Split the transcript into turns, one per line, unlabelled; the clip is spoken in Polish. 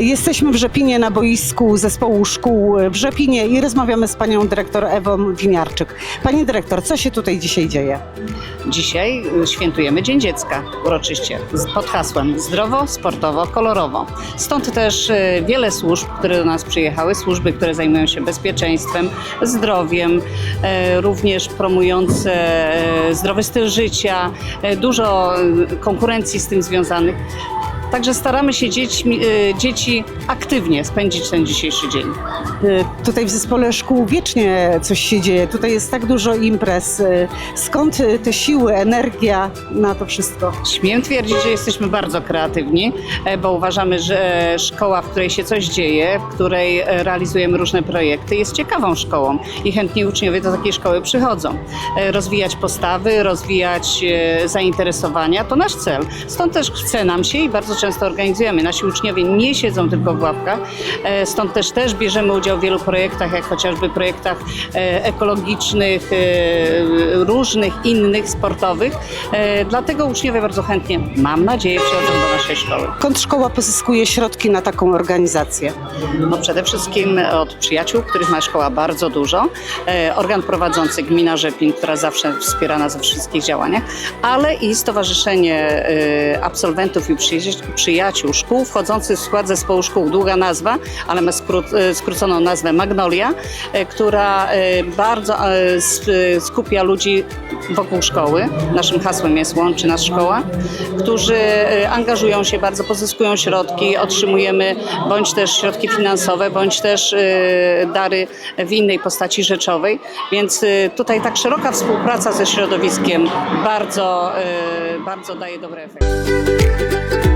Jesteśmy w Rzepinie na boisku zespołu szkół w Rzepinie i rozmawiamy z panią dyrektor Ewą Winiarczyk. Pani dyrektor, co się tutaj dzisiaj dzieje?
Dzisiaj y, świętujemy Dzień Dziecka uroczyście pod hasłem zdrowo, sportowo, kolorowo. Stąd też y, wiele służb, które do nas przyjechały, służby, które zajmują się bezpieczeństwem, zdrowiem, e, również promujące e, zdrowy styl życia, e, dużo y, konkurencji z tym związanych. Także staramy się dziećmi, y, dzieci aktywnie spędzić ten dzisiejszy dzień.
Y, Tutaj w zespole szkół wiecznie coś się dzieje. Tutaj jest tak dużo imprez. Y, Skąd te siły, energia na to wszystko?
Śmiem twierdzić, że jesteśmy bardzo kreatywni, e, bo uważamy, że szkoła, w której się coś dzieje, w której e, realizujemy różne projekty, jest ciekawą szkołą i chętni uczniowie do takiej szkoły przychodzą. E, Rozwijać postawy, rozwijać e, zainteresowania to nasz cel. Stąd też chce nam się i bardzo często organizujemy. Nasi uczniowie nie siedzą tylko w ławkach, e, stąd też też bierzemy udział w wielu projektach, jak chociażby projektach e, ekologicznych, e, różnych innych sportowych. Dlatego uczniowie bardzo chętnie, mam nadzieję, przychodzą do naszej szkoły.
Skąd szkoła pozyskuje środki na taką organizację?
No przede wszystkim od przyjaciół, których ma szkoła bardzo dużo. Organ prowadzący Gmina Rzepin, która zawsze wspiera nas we wszystkich działaniach, ale i Stowarzyszenie Absolwentów i Przyjaciół Szkół wchodzących w skład zespołu szkół. Długa nazwa, ale ma e, skróconą nazwę Magnolia, e, która e, bardzo skupia ludzi wokół szkoły. Naszym hasłem jest Łączy nas szkoła, którzy angażują się bardzo, pozyskują środki, otrzymujemy bądź też środki finansowe, bądź też dary w innej postaci rzeczowej. Więc tutaj tak szeroka współpraca ze środowiskiem bardzo, bardzo daje dobre efekty.